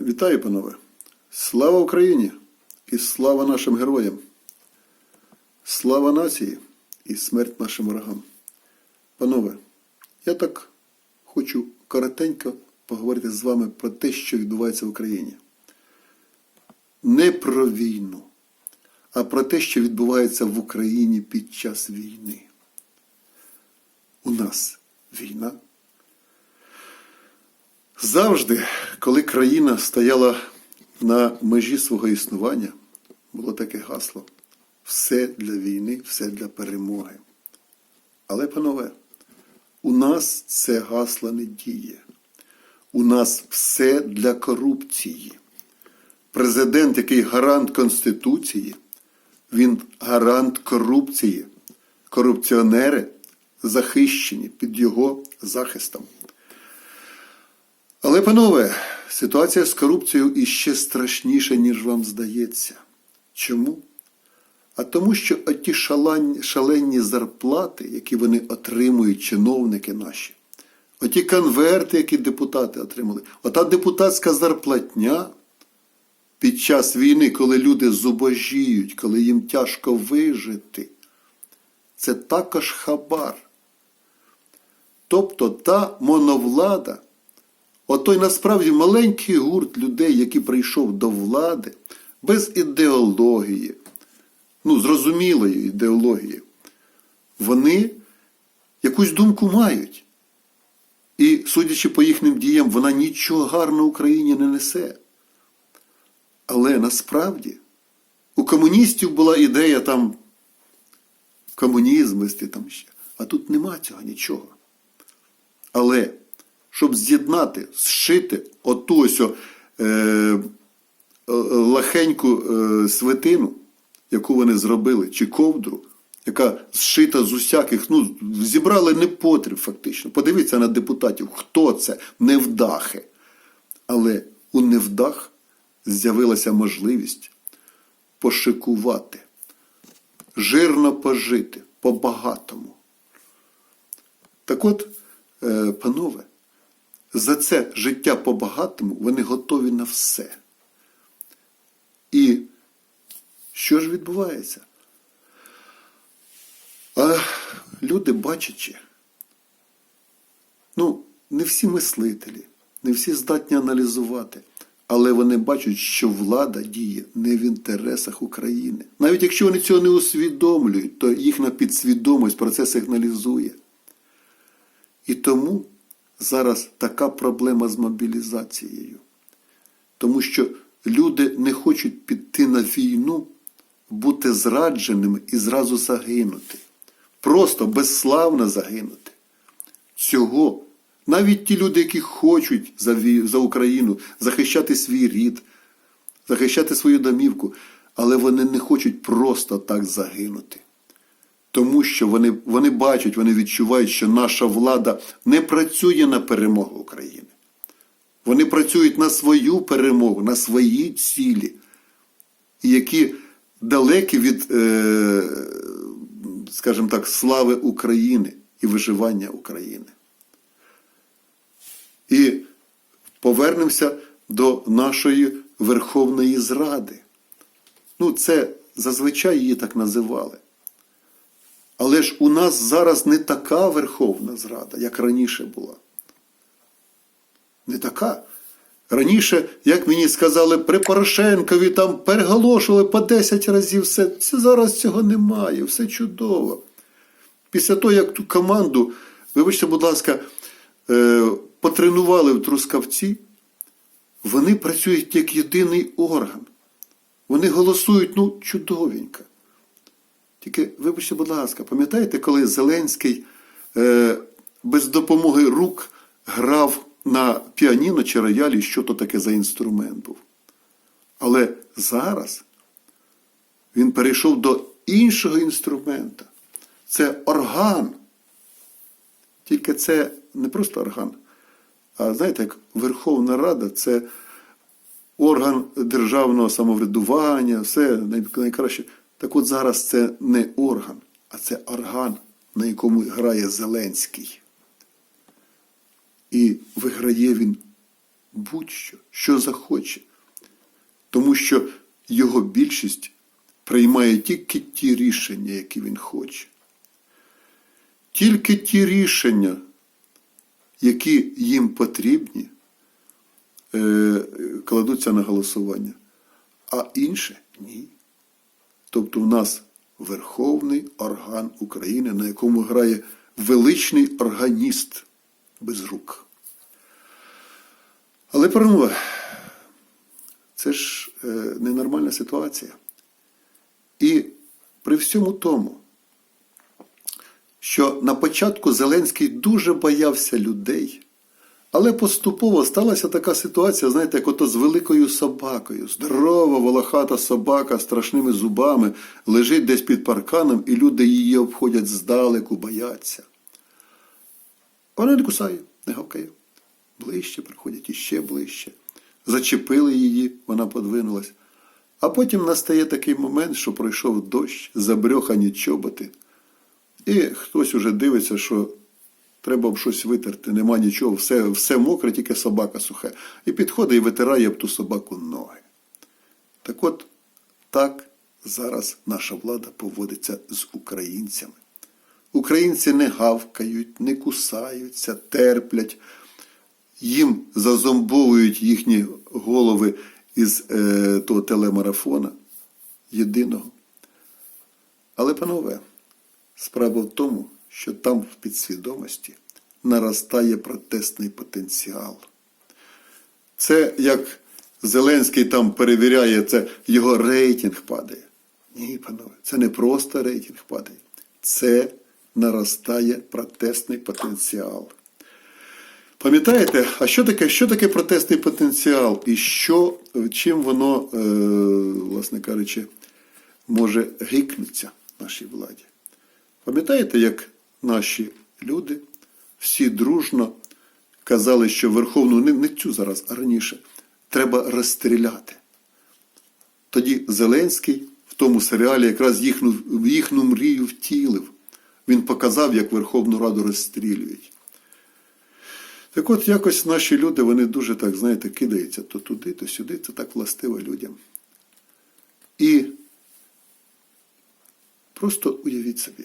Вітаю, панове! Слава Україні і слава нашим героям! Слава нації і смерть нашим ворогам! Панове, я так хочу коротенько поговорити з вами про те, що відбувається в Україні. Не про війну, а про те, що відбувається в Україні під час війни. У нас війна. Завжди, коли країна стояла на межі свого існування, було таке гасло: все для війни, все для перемоги. Але, панове, у нас це гасло не діє. У нас все для корупції. Президент, який гарант Конституції, він гарант корупції. Корупціонери захищені під його захистом. Але, панове, ситуація з корупцією іще страшніша, ніж вам здається. Чому? А тому, що оті шалені, зарплати, які вони отримують, чиновники наші, оті конверти, які депутати отримали, ота депутатська зарплатня під час війни, коли люди зубожіють, коли їм тяжко вижити, це також хабар. Тобто та моновлада, отой насправді маленький гурт людей, який прийшов до влади без ідеології, ну, зрозумілої ідеології, вони якусь думку мають. І, судячи по їхнім діям, вона нічого гарного Україні не несе. Але насправді у комуністів була ідея там комунізм, там ще. А тут нема цього нічого. Але щоб з'єднати, зшити оту ось е, е, лахеньку е, свитину, яку вони зробили, чи ковдру, яка зшита з усяких, ну, зібрали непотріб фактично. Подивіться на депутатів, хто це? Невдахи. Але у невдах з'явилася можливість пошикувати, жирно пожити, по-багатому. Так от, е, панове, за це життя по-багатому вони готові на все. І що ж відбувається? А люди бачачи, ну, не всі мислителі, не всі здатні аналізувати, але вони бачать, що влада діє не в інтересах України. Навіть якщо вони цього не усвідомлюють, то їхня підсвідомість про це сигналізує. І тому зараз така проблема з мобілізацією. Тому що люди не хочуть піти на війну, бути зрадженими і зразу загинути. Просто безславно загинути. Цього навіть ті люди, які хочуть за, за Україну захищати свій рід, захищати свою домівку, але вони не хочуть просто так загинути. Тому що вони, вони бачать, вони відчувають, що наша влада не працює на перемогу України. Вони працюють на свою перемогу, на свої цілі, які далекі від, е, скажімо так, слави України і виживання України. І повернемося до нашої Верховної Зради. Ну, це зазвичай її так називали. Але ж у нас зараз не така Верховна Зрада, як раніше була. Не така. Раніше, як мені сказали, при Порошенкові там переголошували по 10 разів все. Це зараз цього немає, все чудово. Після того, як ту команду, вибачте, будь ласка, е, потренували в Трускавці, вони працюють як єдиний орган. Вони голосують, ну, чудовенько. Тільки, вибачте, будь ласка, пам'ятаєте, коли Зеленський е, без допомоги рук грав на піаніно чи роялі, що то таке за інструмент був? Але зараз він перейшов до іншого інструмента. Це орган. Тільки це не просто орган, а знаєте, як Верховна Рада це орган державного самоврядування, все найкраще. Так от зараз це не орган, а це орган, на якому грає Зеленський. І виграє він будь-що, що захоче. Тому що його більшість приймає тільки ті рішення, які він хоче. Тільки ті рішення, які їм потрібні, е, кладуться на голосування, а інше ні. Тобто в нас Верховний орган України, на якому грає величний органіст без рук. Але панове, це ж е, ненормальна ситуація. І при всьому тому, що на початку Зеленський дуже боявся людей, але поступово сталася така ситуація, знаєте, як ото з великою собакою. Здорова, волохата собака з страшними зубами лежить десь під парканом, і люди її обходять здалеку, бояться. Вона не кусає, не гавкає. Ближче приходять іще ближче. Зачепили її, вона подвинулась. А потім настає такий момент, що пройшов дощ, забрьохані чоботи. І хтось уже дивиться, що треба б щось витерти, нема нічого, все, все мокре, тільки собака сухе. І підходить і витирає об ту собаку ноги. Так от, так зараз наша влада поводиться з українцями. Українці не гавкають, не кусаються, терплять, їм зазомбовують їхні голови із е, того телемарафона єдиного. Але, панове, справа в тому, що там в підсвідомості наростає протестний потенціал. Це як Зеленський там перевіряє, це його рейтинг падає. Ні, панове, це не просто рейтинг падає. Це наростає протестний потенціал. Пам'ятаєте, а що таке, що таке протестний потенціал? І що, чим воно, е, власне кажучи, може гикнутися нашій владі? Пам'ятаєте, як наші люди всі дружно казали, що Верховну, не, цю зараз, а раніше, треба розстріляти. Тоді Зеленський в тому серіалі якраз їхню, їхню мрію втілив. Він показав, як Верховну Раду розстрілюють. Так от якось наші люди, вони дуже так, знаєте, кидаються то туди, то сюди, це так властиво людям. І просто уявіть собі,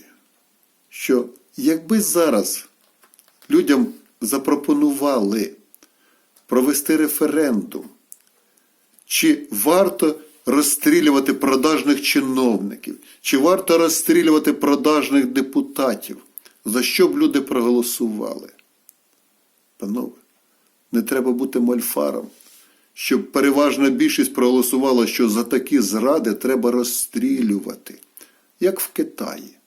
що якби зараз людям запропонували провести референдум, чи варто розстрілювати продажних чиновників, чи варто розстрілювати продажних депутатів, за що б люди проголосували? Панове, не треба бути мольфаром, щоб переважна більшість проголосувала, що за такі зради треба розстрілювати, як в Китаї.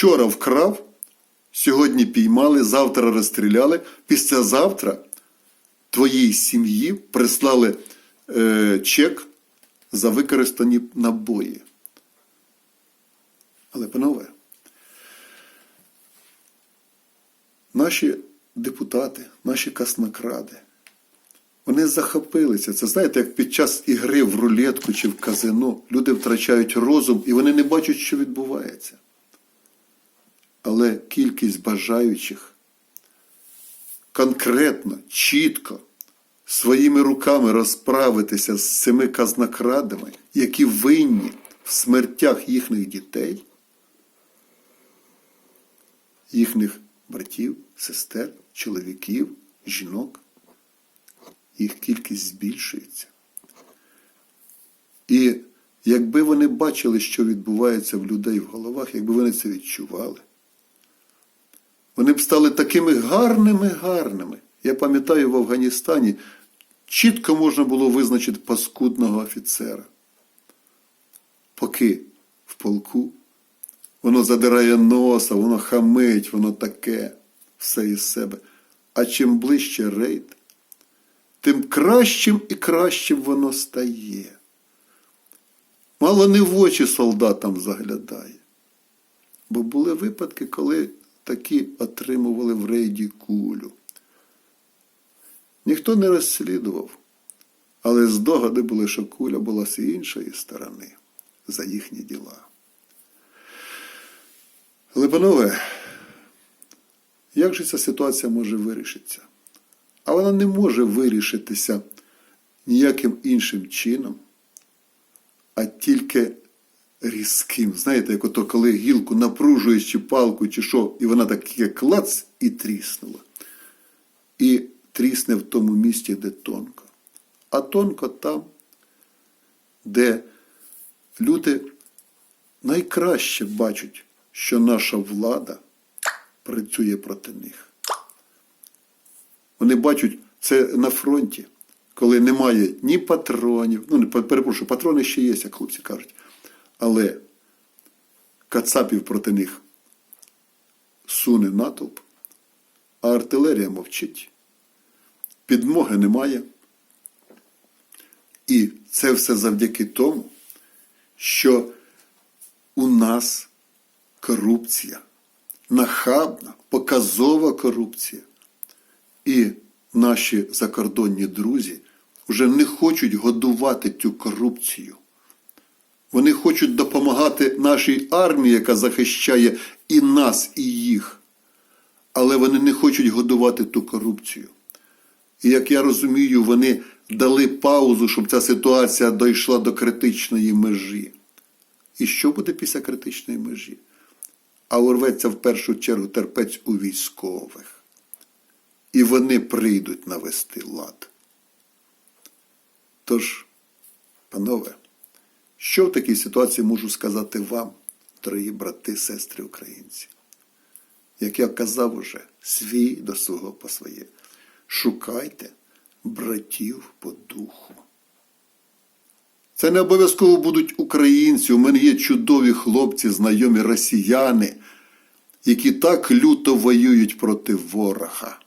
Вчора вкрав, сьогодні піймали, завтра розстріляли, післязавтра твоїй сім'ї прислали е, чек за використані набої. Але, панове, наші депутати, наші каснокради, вони захопилися. Це знаєте, як під час ігри в рулетку чи в казино люди втрачають розум і вони не бачать, що відбувається. Але кількість бажаючих конкретно, чітко, своїми руками розправитися з цими казнокрадами, які винні в смертях їхніх дітей, їхніх братів, сестер, чоловіків, жінок, їх кількість збільшується. І якби вони бачили, що відбувається в людей в головах, якби вони це відчували, вони б стали такими гарними, гарними. Я пам'ятаю, в Афганістані чітко можна було визначити паскудного офіцера. Поки в полку воно задирає носа, воно хамить, воно таке, все із себе. А чим ближче рейд, тим кращим і кращим воно стає. Мало не в очі солдатам заглядає. Бо були випадки, коли такі отримували в рейді кулю. Ніхто не розслідував, але здогади були, що куля була з іншої сторони за їхні діла. Але, панове, як же ця ситуація може вирішитися? А вона не може вирішитися ніяким іншим чином, а тільки різким. Знаєте, як ото коли гілку напружуєш чи палку, чи що, і вона таке клац і тріснула. І трісне в тому місці, де тонко. А тонко там, де люди найкраще бачать, що наша влада працює проти них. Вони бачать це на фронті, коли немає ні патронів. Ну, перепрошую, патрони ще є, як хлопці кажуть. Але кацапів проти них суне натовп, а артилерія мовчить. Підмоги немає. І це все завдяки тому, що у нас корупція, нахабна, показова корупція. І наші закордонні друзі вже не хочуть годувати цю корупцію. Вони хочуть допомагати нашій армії, яка захищає і нас, і їх. Але вони не хочуть годувати ту корупцію. І як я розумію, вони дали паузу, щоб ця ситуація дійшла до критичної межі. І що буде після критичної межі? А урветься в першу чергу терпець у військових. І вони прийдуть навести лад. Тож, панове, що в такій ситуації можу сказати вам, дорогі брати, сестри українці? Як я казав уже, свій до свого по своє. Шукайте братів по духу. Це не обов'язково будуть українці. У мене є чудові хлопці, знайомі росіяни, які так люто воюють проти ворога.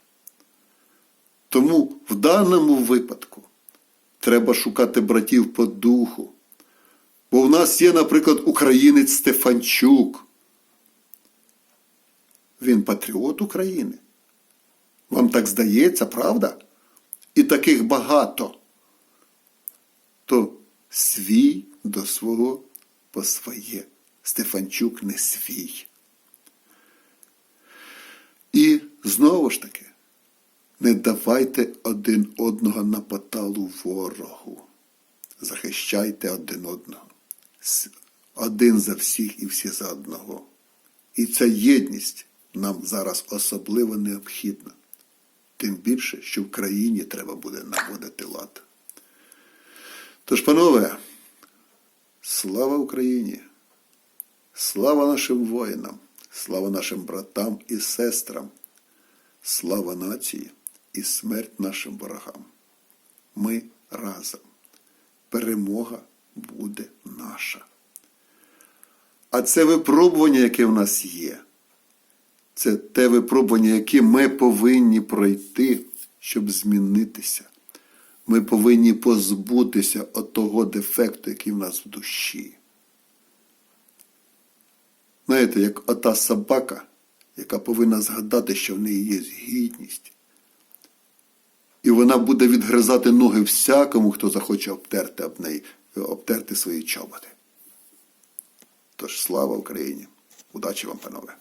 Тому в даному випадку треба шукати братів по духу. Бо в нас є, наприклад, українець Стефанчук. Він патріот України. Вам так здається, правда? І таких багато. То свій до свого по своє. Стефанчук не свій. І знову ж таки, не давайте один одного на поталу ворогу. Захищайте один одного. Один за всіх і всі за одного. І ця єдність нам зараз особливо необхідна. Тим більше, що в країні треба буде наводити лад. Тож, панове, слава Україні! Слава нашим воїнам, слава нашим братам і сестрам, слава нації і смерть нашим ворогам. Ми разом. Перемога буде наша. А це випробування, яке в нас є, це те випробування, яке ми повинні пройти, щоб змінитися. Ми повинні позбутися от того дефекту, який в нас в душі. Знаєте, як ота собака, яка повинна згадати, що в неї є гідність. І вона буде відгризати ноги всякому, хто захоче обтерти об неї, обтерти свої чоботи. Тож слава Україні! Удачі вам, панове!